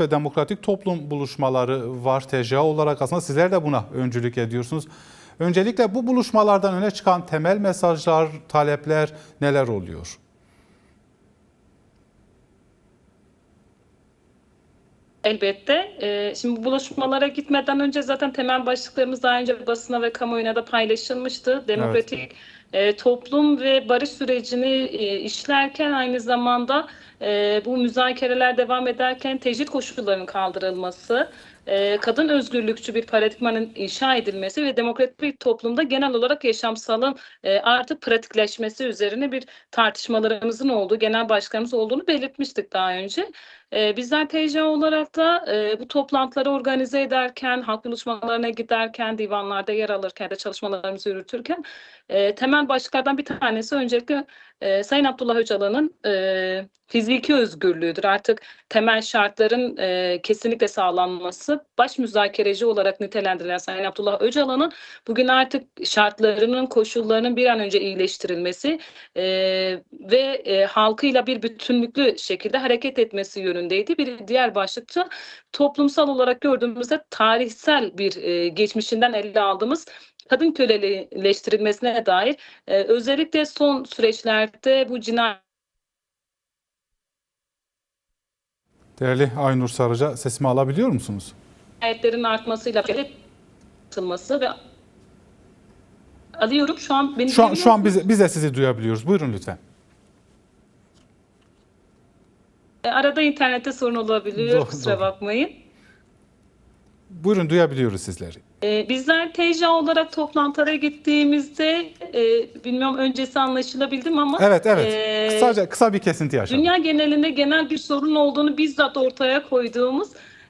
ve demokratik toplum buluşmaları var TCA olarak aslında sizler de buna öncülük ediyorsunuz. Öncelikle bu buluşmalardan öne çıkan temel mesajlar, talepler neler oluyor? Elbette. Ee, şimdi bu buluşmalara gitmeden önce zaten temel başlıklarımız daha önce basına ve kamuoyuna da paylaşılmıştı. Demokratik e, toplum ve barış sürecini e, işlerken aynı zamanda e, bu müzakereler devam ederken tecrit koşullarının kaldırılması, e, kadın özgürlükçü bir paradigmanın inşa edilmesi ve demokratik bir toplumda genel olarak yaşamsalın e, artık pratikleşmesi üzerine bir tartışmalarımızın olduğu, genel başkanımız olduğunu belirtmiştik daha önce. Ee, bizler TCA olarak da e, bu toplantıları organize ederken, halk buluşmalarına giderken, divanlarda yer alırken de çalışmalarımızı yürütürken e, temel başlıklardan bir tanesi öncelikle e, Sayın Abdullah Öcalan'ın e, fiziki özgürlüğüdür. Artık temel şartların e, kesinlikle sağlanması, baş müzakereci olarak nitelendirilen Sayın Abdullah Öcalan'ın bugün artık şartlarının, koşullarının bir an önce iyileştirilmesi e, ve e, halkıyla bir bütünlüklü şekilde hareket etmesi yönündeydi. Bir diğer başlıkta toplumsal olarak gördüğümüzde tarihsel bir e, geçmişinden ele aldığımız kadın köleleştirilmesine dair e, özellikle son süreçlerde bu cinayet Değerli Aynur Sarıca sesimi alabiliyor musunuz? cinayetlerin artmasıyla atılması ve alıyorum şu an beni Şu an, şu an biz, biz de sizi duyabiliyoruz. Buyurun lütfen. E, arada internette sorun olabiliyor Doğru, kusura doğru. bakmayın. Buyurun duyabiliyoruz sizleri. Ee, bizler TCA olarak toplantılara gittiğimizde e, bilmiyorum öncesi anlaşılabildi mi ama Evet evet. e, Kısaca kısa bir kesinti yaşadık. dünya genelinde genel bir sorun olduğunu bizzat ortaya koyduğumuz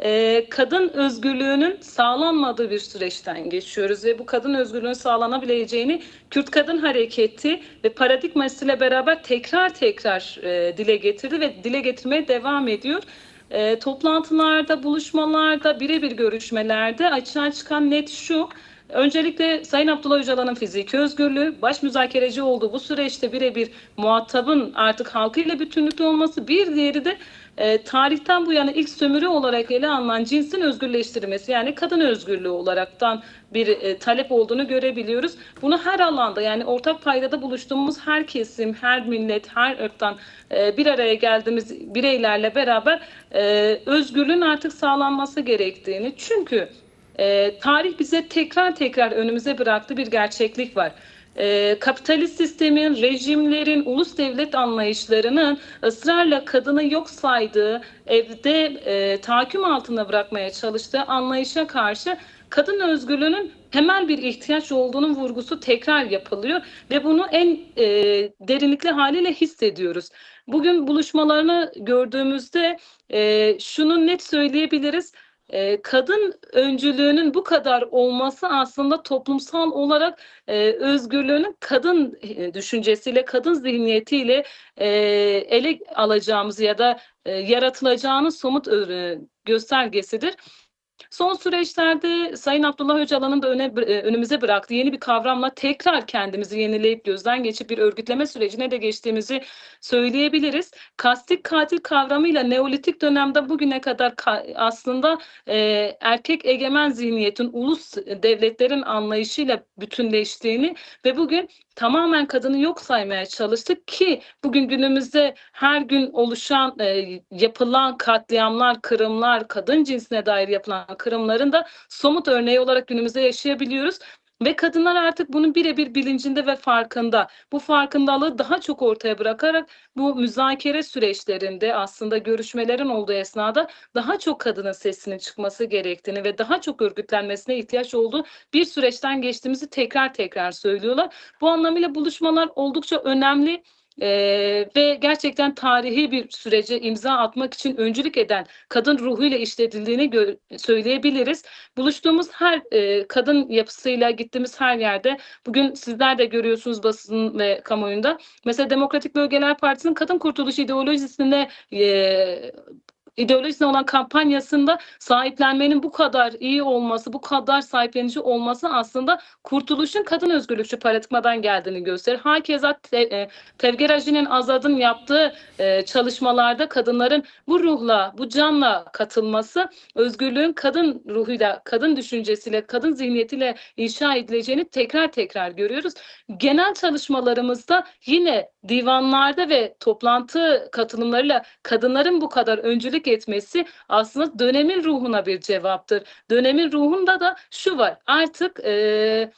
e, kadın özgürlüğünün sağlanmadığı bir süreçten geçiyoruz ve bu kadın özgürlüğünün sağlanabileceğini Kürt Kadın Hareketi ve paradigmasıyla beraber tekrar tekrar e, dile getirdi ve dile getirmeye devam ediyor. E, toplantılarda, buluşmalarda, birebir görüşmelerde açığa çıkan net şu. Öncelikle Sayın Abdullah Öcalan'ın fiziki özgürlüğü, baş müzakereci olduğu bu süreçte birebir muhatabın artık halkıyla bütünlükte olması, bir diğeri de e, tarihten bu yana ilk sömürü olarak ele alınan cinsin özgürleştirilmesi yani kadın özgürlüğü olaraktan bir e, talep olduğunu görebiliyoruz. Bunu her alanda yani ortak paydada buluştuğumuz her kesim, her millet, her ırktan e, bir araya geldiğimiz bireylerle beraber e, özgürlüğün artık sağlanması gerektiğini çünkü e, tarih bize tekrar tekrar önümüze bıraktığı bir gerçeklik var. E, kapitalist sistemin, rejimlerin, ulus devlet anlayışlarının ısrarla kadını yok saydığı, evde e, tahakküm altında bırakmaya çalıştığı anlayışa karşı kadın özgürlüğünün temel bir ihtiyaç olduğunun vurgusu tekrar yapılıyor ve bunu en e, derinlikli haliyle hissediyoruz. Bugün buluşmalarını gördüğümüzde e, şunu net söyleyebiliriz. E, kadın öncülüğünün bu kadar olması aslında toplumsal olarak e, özgürlüğünün kadın e, düşüncesiyle, kadın zihniyetiyle e, ele alacağımız ya da e, yaratılacağının somut göstergesidir. Son süreçlerde Sayın Abdullah Öcalan'ın da öne, e, önümüze bıraktığı yeni bir kavramla tekrar kendimizi yenileyip gözden geçip bir örgütleme sürecine de geçtiğimizi söyleyebiliriz. Kastik katil kavramıyla Neolitik dönemde bugüne kadar ka- aslında e, erkek egemen zihniyetin ulus devletlerin anlayışıyla bütünleştiğini ve bugün tamamen kadını yok saymaya çalıştık ki bugün günümüzde her gün oluşan e, yapılan katliamlar, kırımlar, kadın cinsine dair yapılan kırımların da somut örneği olarak günümüzde yaşayabiliyoruz. Ve kadınlar artık bunun birebir bilincinde ve farkında. Bu farkındalığı daha çok ortaya bırakarak bu müzakere süreçlerinde aslında görüşmelerin olduğu esnada daha çok kadının sesinin çıkması gerektiğini ve daha çok örgütlenmesine ihtiyaç olduğu bir süreçten geçtiğimizi tekrar tekrar söylüyorlar. Bu anlamıyla buluşmalar oldukça önemli. Ee, ve gerçekten tarihi bir sürece imza atmak için öncülük eden kadın ruhuyla işletildiğini gö- söyleyebiliriz. Buluştuğumuz her e, kadın yapısıyla gittiğimiz her yerde bugün sizler de görüyorsunuz basın ve kamuoyunda. Mesela Demokratik Bölgeler Partisi'nin kadın kurtuluş ideolojisine e, ideolojisine olan kampanyasında sahiplenmenin bu kadar iyi olması, bu kadar sahiplenici olması aslında kurtuluşun kadın özgürlükçü paradigmadan geldiğini gösterir. Hakeza te, e, Tevger Aji'nin Azad'ın yaptığı e, çalışmalarda kadınların bu ruhla, bu canla katılması özgürlüğün kadın ruhuyla, kadın düşüncesiyle, kadın zihniyetiyle inşa edileceğini tekrar tekrar görüyoruz. Genel çalışmalarımızda yine divanlarda ve toplantı katılımlarıyla kadınların bu kadar öncülük etmesi aslında dönemin ruhuna bir cevaptır. Dönemin ruhunda da şu var artık e,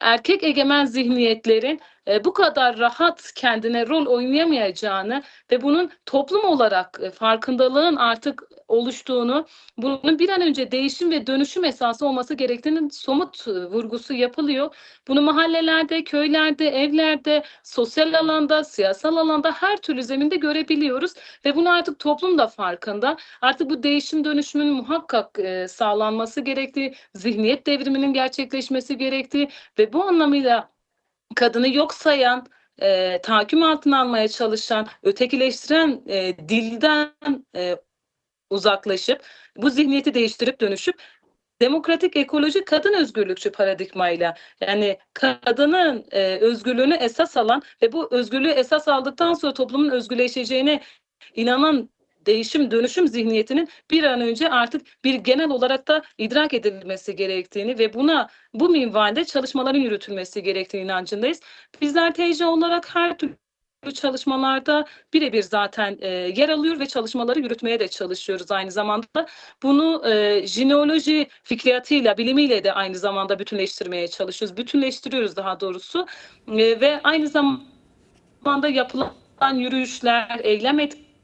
erkek egemen zihniyetlerin e, bu kadar rahat kendine rol oynayamayacağını ve bunun toplum olarak e, farkındalığın artık oluştuğunu, bunun bir an önce değişim ve dönüşüm esası olması gerektiğinin somut e, vurgusu yapılıyor. Bunu mahallelerde, köylerde, evlerde, sosyal alanda, siyasal alanda her türlü zeminde görebiliyoruz ve bunu artık toplum da farkında. Artık bu değişim dönüşümün muhakkak sağlanması gerektiği, zihniyet devriminin gerçekleşmesi gerektiği ve bu anlamıyla kadını yok sayan, e, tahakküm altına almaya çalışan, ötekileştiren e, dilden e, uzaklaşıp bu zihniyeti değiştirip dönüşüp demokratik ekoloji kadın özgürlükçü paradigmayla yani kadının e, özgürlüğünü esas alan ve bu özgürlüğü esas aldıktan sonra toplumun özgürleşeceğine inanan değişim dönüşüm zihniyetinin bir an önce artık bir genel olarak da idrak edilmesi gerektiğini ve buna bu minvalde çalışmaların yürütülmesi gerektiğini inancındayız. Bizler TC olarak her türlü çalışmalarda birebir zaten e, yer alıyor ve çalışmaları yürütmeye de çalışıyoruz aynı zamanda. Bunu e, jineoloji fikriyatıyla, bilimiyle de aynı zamanda bütünleştirmeye çalışıyoruz. Bütünleştiriyoruz daha doğrusu. E, ve aynı zamanda yapılan yürüyüşler, eylem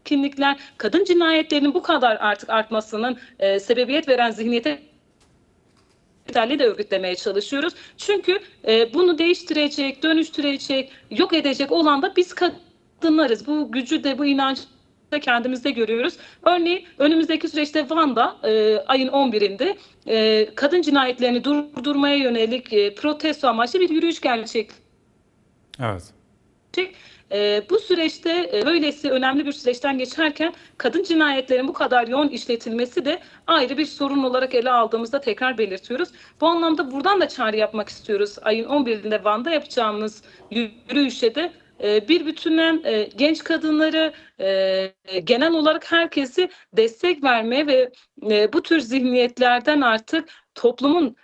etkinlikler, kadın cinayetlerinin bu kadar artık artmasının e, sebebiyet veren zihniyete de örgütlemeye çalışıyoruz. Çünkü e, bunu değiştirecek, dönüştürecek, yok edecek olan da biz kadınlarız. Bu gücü de bu inancı da kendimizde görüyoruz. Örneğin önümüzdeki süreçte Van'da e, ayın 11'inde e, kadın cinayetlerini durdurmaya yönelik e, protesto amaçlı bir yürüyüş gerçekleşecek. Evet. E, bu süreçte e, böylesi önemli bir süreçten geçerken kadın cinayetlerin bu kadar yoğun işletilmesi de ayrı bir sorun olarak ele aldığımızda tekrar belirtiyoruz. Bu anlamda buradan da çağrı yapmak istiyoruz. Ayın 11'inde Van'da yapacağımız yürüyüşe de e, bir bütünen e, genç kadınları e, genel olarak herkesi destek vermeye ve bu tür zihniyetlerden artık toplumun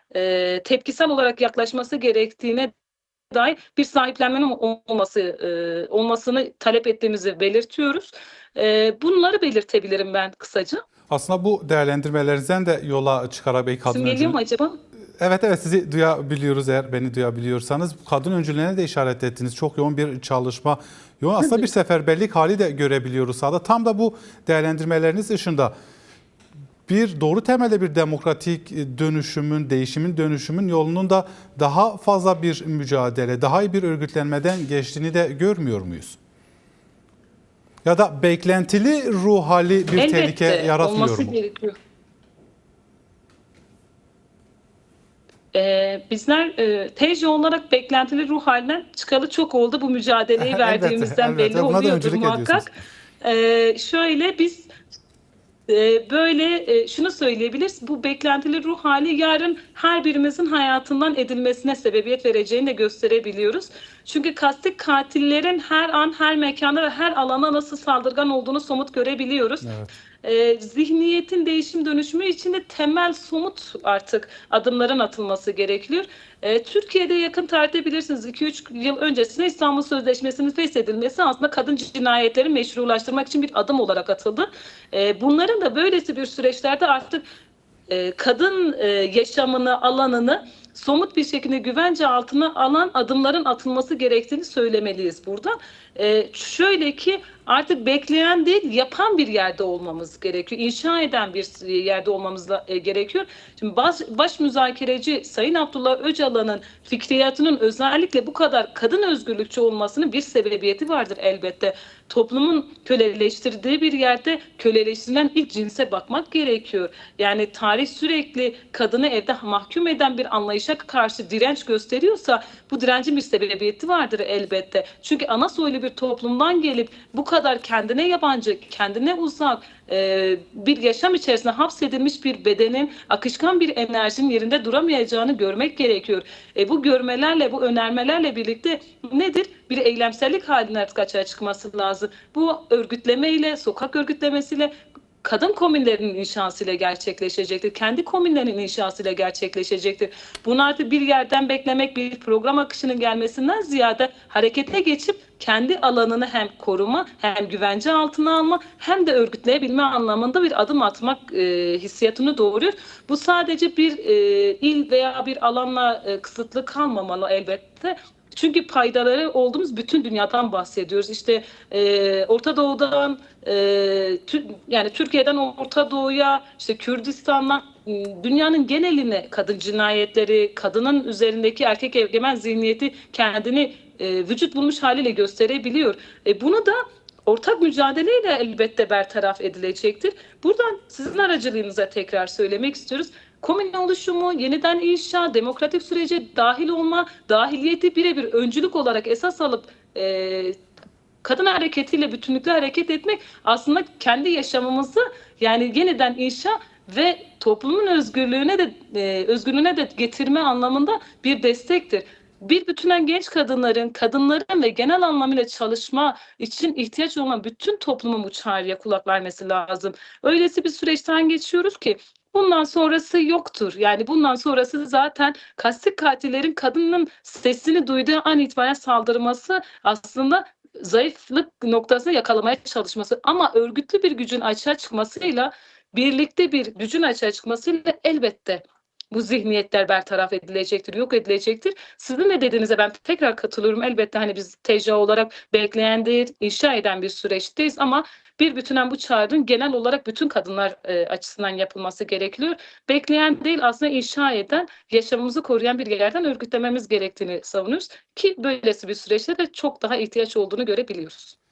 tepkisel olarak yaklaşması gerektiğine dair bir sahiplenmenin olması e, olmasını talep ettiğimizi belirtiyoruz. E, bunları belirtebilirim ben kısaca. Aslında bu değerlendirmelerinizden de yola çıkarak belki kadın geliyor mu acaba? Evet evet sizi duyabiliyoruz eğer beni duyabiliyorsanız. Kadın öncülüğüne de işaret ettiniz. Çok yoğun bir çalışma. Yoğun aslında bir seferberlik hali de görebiliyoruz sahada. Tam da bu değerlendirmeleriniz dışında bir doğru temelde bir demokratik dönüşümün, değişimin dönüşümün yolunun da daha fazla bir mücadele, daha iyi bir örgütlenmeden geçtiğini de görmüyor muyuz? Ya da beklentili ruh hali bir tehlike yaratmıyor olması mu? gerekiyor. Ee, bizler e, TC olarak beklentili ruh halinden çıkalı çok oldu. Bu mücadeleyi Elbette, verdiğimizden elbette. belli Buna da oluyordur muhakkak. Ee, şöyle biz e, böyle e, şunu söyleyebiliriz. Bu beklentili ruh hali yarın her birimizin hayatından edilmesine sebebiyet vereceğini de gösterebiliyoruz. Çünkü kasti katillerin her an, her mekanda ve her alana nasıl saldırgan olduğunu somut görebiliyoruz. Evet. E, zihniyetin değişim dönüşümü için de temel somut artık adımların atılması gerekiyor. E, Türkiye'de yakın tarihte bilirsiniz 2-3 yıl öncesinde İstanbul Sözleşmesi'nin feshedilmesi aslında kadın cinayetleri meşrulaştırmak için bir adım olarak atıldı. E, bunların da böylesi bir süreçlerde artık e, kadın e, yaşamını, alanını somut bir şekilde güvence altına alan adımların atılması gerektiğini söylemeliyiz burada. E, şöyle ki artık bekleyen değil yapan bir yerde olmamız gerekiyor. İnşa eden bir yerde olmamız e, gerekiyor. Şimdi baş, baş müzakereci Sayın Abdullah Öcalan'ın fikriyatının özellikle bu kadar kadın özgürlükçü olmasının bir sebebiyeti vardır elbette. Toplumun köleleştirdiği bir yerde köleleştirilen ilk cinse bakmak gerekiyor. Yani tarih sürekli kadını evde mahkum eden bir anlayış ilerleyişe karşı direnç gösteriyorsa bu direncin bir sebebiyeti vardır elbette. Çünkü ana soylu bir toplumdan gelip bu kadar kendine yabancı, kendine uzak e, bir yaşam içerisinde hapsedilmiş bir bedenin akışkan bir enerjinin yerinde duramayacağını görmek gerekiyor. E, bu görmelerle, bu önermelerle birlikte nedir? Bir eylemsellik haline artık açığa çıkması lazım. Bu örgütlemeyle, sokak örgütlemesiyle kadın komünlerinin inşasıyla gerçekleşecektir. Kendi komünlerinin inşasıyla gerçekleşecektir. Bunu artık bir yerden beklemek, bir program akışının gelmesinden ziyade harekete geçip kendi alanını hem koruma hem güvence altına alma hem de örgütleyebilme anlamında bir adım atmak e, hissiyatını doğuruyor. Bu sadece bir e, il veya bir alanla e, kısıtlı kalmamalı elbette. Çünkü paydaları olduğumuz bütün dünyadan bahsediyoruz. İşte e, Orta Doğu'dan, e, tü- yani Türkiye'den Orta Doğu'ya, işte Kürdistan'dan m, dünyanın geneline kadın cinayetleri, kadının üzerindeki erkek egemen zihniyeti kendini e, vücut bulmuş haliyle gösterebiliyor. E, bunu da ortak mücadeleyle elbette bertaraf edilecektir. Buradan sizin aracılığınıza tekrar söylemek istiyoruz. Komün oluşumu, yeniden inşa, demokratik sürece dahil olma, dahiliyeti birebir öncülük olarak esas alıp e, kadın hareketiyle bütünlükle hareket etmek aslında kendi yaşamımızı yani yeniden inşa ve toplumun özgürlüğüne de e, özgürlüğüne de getirme anlamında bir destektir. Bir bütünen genç kadınların, kadınların ve genel anlamıyla çalışma için ihtiyaç olan bütün toplumun bu çağrıya kulak vermesi lazım. Öylesi bir süreçten geçiyoruz ki bundan sonrası yoktur. Yani bundan sonrası zaten kastik katillerin kadının sesini duyduğu an itibaren saldırması aslında zayıflık noktasına yakalamaya çalışması ama örgütlü bir gücün açığa çıkmasıyla birlikte bir gücün açığa çıkmasıyla elbette bu zihniyetler bertaraf edilecektir, yok edilecektir. Sizin de dediğinize ben tekrar katılıyorum. Elbette hani biz TCA olarak bekleyen değil, inşa eden bir süreçteyiz ama bir bütünen bu çağrının genel olarak bütün kadınlar e, açısından yapılması gerekiyor. Bekleyen değil aslında inşa eden, yaşamımızı koruyan bir yerden örgütlememiz gerektiğini savunuyoruz ki böylesi bir süreçte de çok daha ihtiyaç olduğunu görebiliyoruz.